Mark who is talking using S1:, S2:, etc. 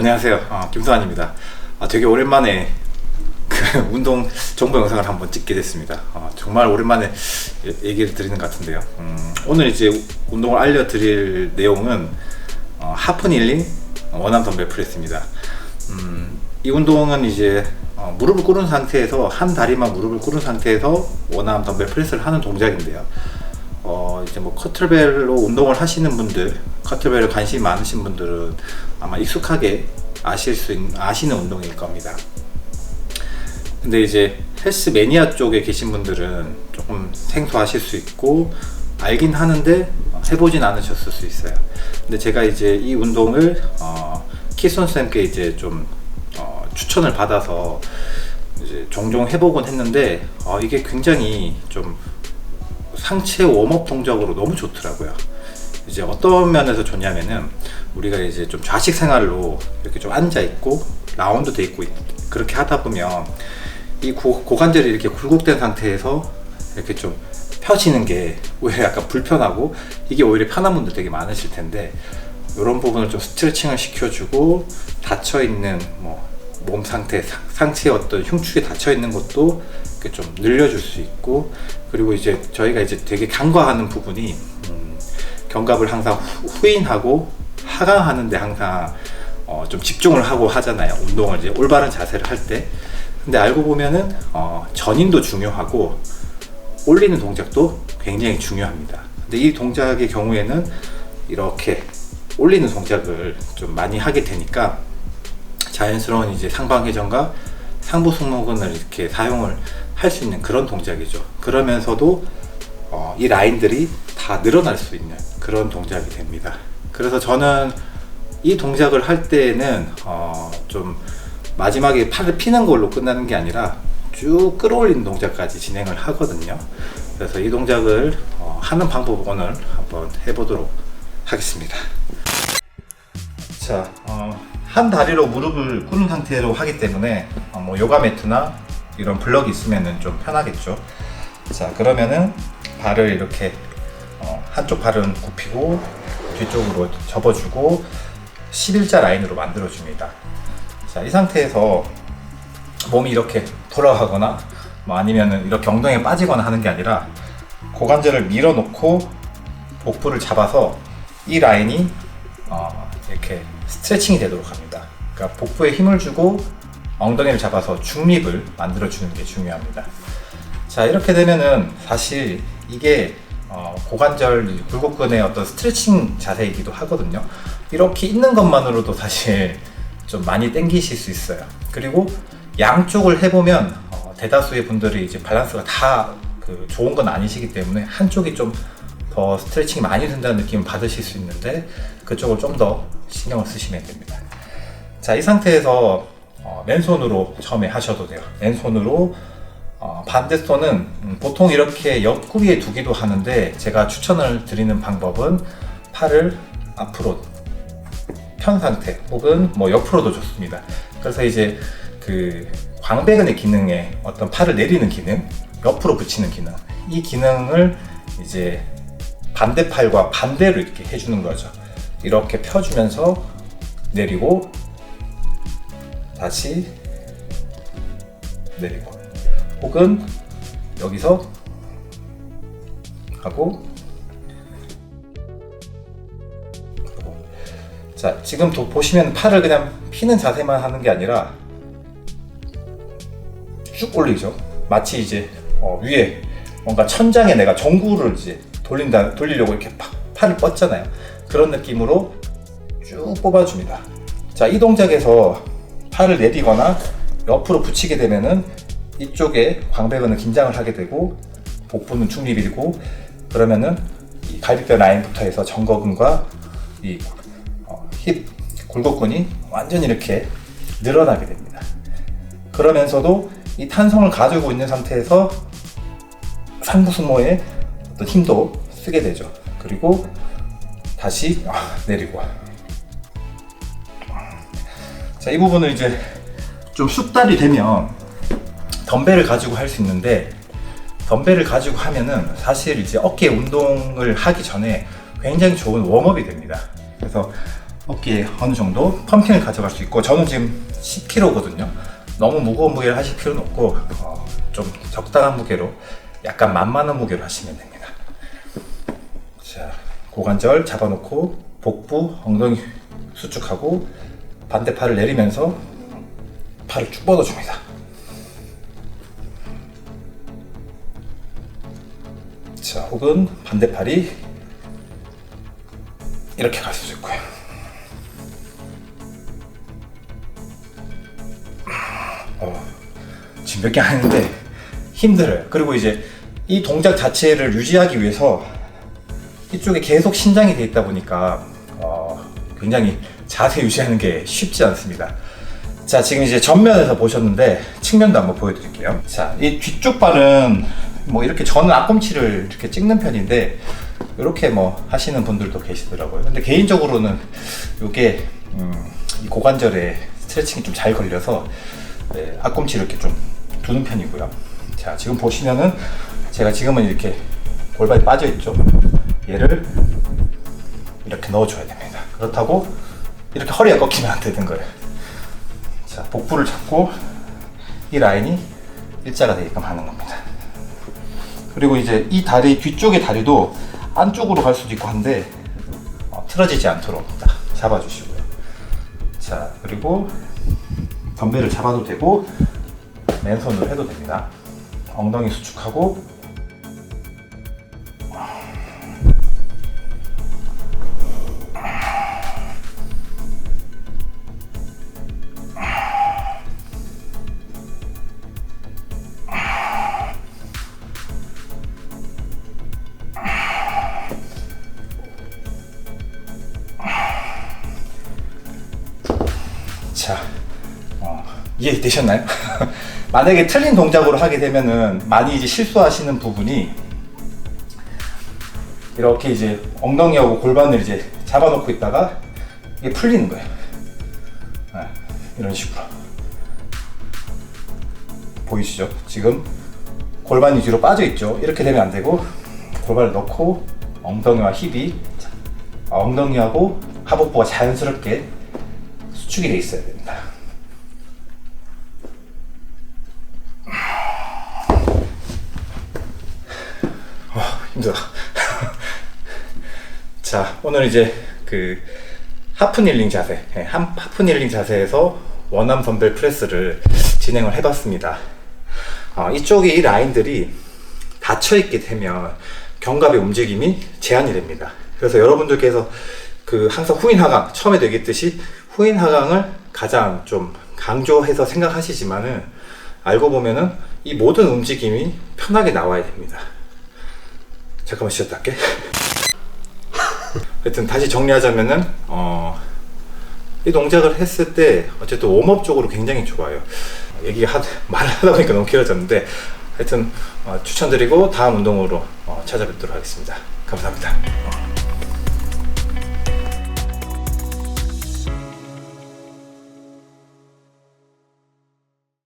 S1: 안녕하세요. 어, 김수환입니다. 아, 되게 오랜만에 그 운동 정보 영상을 한번 찍게 됐습니다. 어, 정말 오랜만에 예- 얘기를 드리는 것 같은데요. 음, 오늘 이제 운동을 알려드릴 내용은 어, 하프 닐링 원암 덤벨 프레스입니다. 음, 이 운동은 이제 어, 무릎을 꿇은 상태에서 한 다리만 무릎을 꿇은 상태에서 원암 덤벨 프레스를 하는 동작인데요. 어, 이제 뭐 커틀벨로 운동을 하시는 분들, 커틀벨에 관심이 많으신 분들은 아마 익숙하게 아실 수 있는, 아시는 운동일 겁니다. 근데 이제 헬스 매니아 쪽에 계신 분들은 조금 생소하실 수 있고 알긴 하는데 어, 해보진 않으셨을 수 있어요. 근데 제가 이제 이 운동을 어, 키손 쌤께 이제 좀 어, 추천을 받아서 이제 종종 해보곤 했는데 어, 이게 굉장히 좀 상체 웜업 동작으로 너무 좋더라고요. 이제 어떤 면에서 좋냐면은 우리가 이제 좀 좌식 생활로 이렇게 좀 앉아 있고 라운드 돼 있고 그렇게 하다 보면 이 고, 고관절이 이렇게 굴곡된 상태에서 이렇게 좀 펴지는 게 오히려 약간 불편하고 이게 오히려 편한 분들 되게 많으실 텐데 이런 부분을 좀 스트레칭을 시켜주고 닫혀 있는 뭐 몸 상태 상- 상체의 어떤 흉축이 닫혀 있는 것도 좀 늘려줄 수 있고 그리고 이제 저희가 이제 되게 간과하는 부분이 음, 견갑을 항상 후- 후인하고 하강하는데 항상 어, 좀 집중을 하고 하잖아요. 운동을 이제 올바른 자세를 할 때. 근데 알고 보면은 어, 전인도 중요하고 올리는 동작도 굉장히 중요합니다. 근데 이 동작의 경우에는 이렇게 올리는 동작을 좀 많이 하게 되니까 자연스러운 이제 상방회전과 상부 승모근을 이렇게 사용을 할 수 있는 그런 동작이죠. 그러면서도 어, 이 라인들이 다 늘어날 수 있는 그런 동작이 됩니다. 그래서 저는 이 동작을 할 때는 어, 좀 마지막에 팔을 피는 걸로 끝나는 게 아니라 쭉 끌어올리는 동작까지 진행을 하거든요. 그래서 이 동작을 어, 하는 방법 오늘 한번 해보도록 하겠습니다. 자, 어, 한 다리로 무릎을 꿇은 상태로 하기 때문에 어, 뭐 요가 매트나 이런 블럭이 있으면은 좀 편하겠죠. 자, 그러면은 발을 이렇게 어, 한쪽 발은 굽히고 뒤쪽으로 접어주고 11자 라인으로 만들어줍니다. 자, 이 상태에서 몸이 이렇게 돌아가거나 뭐 아니면은 이렇게 엉덩이에 빠지거나 하는 게 아니라 고관절을 밀어놓고 복부를 잡아서 이 라인이 어, 이렇게 스트레칭이 되도록 합니다. 그러니까 복부에 힘을 주고 엉덩이를 잡아서 중립을 만들어 주는 게 중요합니다. 자 이렇게 되면은 사실 이게 어, 고관절 이 굴곡근의 어떤 스트레칭 자세이기도 하거든요. 이렇게 있는 것만으로도 사실 좀 많이 땡기실 수 있어요. 그리고 양쪽을 해보면 어, 대다수의 분들이 이제 밸런스가 다 그 좋은 건 아니시기 때문에 한쪽이 좀 더 스트레칭이 많이 된다는 느낌을 받으실 수 있는데 그쪽을 좀 더 신경을 쓰시면 됩니다. 자, 이 상태에서 어, 맨손으로 처음에 하셔도 돼요. 맨손으로 어, 반대손은 음, 보통 이렇게 옆구리에 두기도 하는데 제가 추천을 드리는 방법은 팔을 앞으로 편 상태 혹은 뭐 옆으로도 좋습니다. 그래서 이제 그 광배근의 기능에 어떤 팔을 내리는 기능, 옆으로 붙이는 기능, 이 기능을 이제 반대팔과 반대로 이렇게 해주는 거죠. 이렇게 펴주면서 내리고 다시 내리고 혹은 여기서 하고. 자 지금 도, 보시면 팔을 그냥 피는 자세만 하는 게 아니라 쭉 올리죠 마치 이제 어, 위에 뭔가 천장에 내가 전구를 이제 돌린다 돌리려고 이렇게 팍 팔을 뻗잖아요 그런 느낌으로 쭉 뽑아줍니다 자 이 동작에서 팔을 내리거나 옆으로 붙이게 되면은 이쪽에 광배근은 긴장을 하게 되고 복부는 중립이 되고 그러면은 이 갈비뼈 라인부터 해서 정거근과 이 어, 힙 굴곡근이 완전히 이렇게 늘어나게 됩니다. 그러면서도 이 탄성을 가지고 있는 상태에서 상부 승모에 어떤 힘도 쓰게 되죠. 그리고 다시 아, 내리고 자, 이 부분을 이제 좀 숙달이 되면 덤벨을 가지고 할 수 있는데 덤벨을 가지고 하면은 사실 이제 어깨 운동을 하기 전에 굉장히 좋은 웜업이 됩니다. 그래서 어깨에 어느 정도 펌핑을 가져갈 수 있고 저는 지금 10kg거든요. 너무 무거운 무게를 하실 필요는 없고 어, 좀 적당한 무게로 약간 만만한 무게로 하시면 됩니다. 자, 고관절 잡아놓고 복부, 엉덩이 수축하고 반대 팔을 내리면서 팔을 쭉 뻗어줍니다. 자, 혹은 반대 팔이 이렇게 갈 수도 있고요. 어, 지금 몇 개 하는데 힘들어요. 그리고 이제 이 동작 자체를 유지하기 위해서 이쪽에 계속 신장이 돼 있다 보니까 어, 굉장히 자세 유지하는 게 쉽지 않습니다. 자, 지금 이제 전면에서 보셨는데 측면도 한번 보여드릴게요. 자, 이 뒤쪽 발은 뭐 이렇게 저는 앞꿈치를 이렇게 찍는 편인데 이렇게 뭐 하시는 분들도 계시더라고요. 근데 개인적으로는 이게 음, 이 고관절에 스트레칭이 좀 잘 걸려서 네, 앞꿈치를 이렇게 좀 두는 편이고요. 자, 지금 보시면은 제가 지금은 이렇게 골반이 빠져 있죠. 얘를 이렇게 넣어줘야 됩니다. 그렇다고 이렇게 허리가 꺾이면 안 되는 거예요. 자, 복부를 잡고 이 라인이 일자가 되게끔 하는 겁니다. 그리고 이제 이 다리 뒤쪽의 다리도 안쪽으로 갈 수도 있고 한데 어, 틀어지지 않도록 딱 잡아주시고요. 자, 그리고 덤벨을 잡아도 되고 맨손으로 해도 됩니다. 엉덩이 수축하고 자, 어, 이해 되셨나요? 만약에 틀린 동작으로 하게 되면은 많이 이제 실수하시는 부분이 이렇게 이제 엉덩이하고 골반을 이제 잡아놓고 있다가 이게 풀리는 거예요. 네, 이런 식으로. 보이시죠? 지금 골반이 뒤로 빠져 있죠? 이렇게 되면 안 되고 골반을 넣고 엉덩이와 힙이 엉덩이하고 하복부가 자연스럽게 수축이 돼 있어야 됩니다. 어, 힘들어. 자, 오늘 이제 그 하프닐링 자세, 예, 한- 하프닐링 자세에서 원암 덤벨 프레스를 진행을 해봤습니다. 어, 이쪽에 이 라인들이 닫혀 있게 되면 견갑의 움직임이 제한이 됩니다. 그래서 여러분들께서 그 항상 후인 하강 처음에 얘기했듯이 후인 하강을 가장 좀 강조해서 생각하시지만은 알고 보면은 이 모든 움직임이 편하게 나와야 됩니다. 잠깐만 쉬었다 할게. 하여튼 다시 정리하자면은 어, 이 동작을 했을 때 어쨌든 웜업 쪽으로 굉장히 좋아요. 얘기가 하, 말을 하다 보니까 너무 길어졌는데 하여튼 어, 추천드리고 다음 운동으로 어, 찾아뵙도록 하겠습니다. 감사합니다.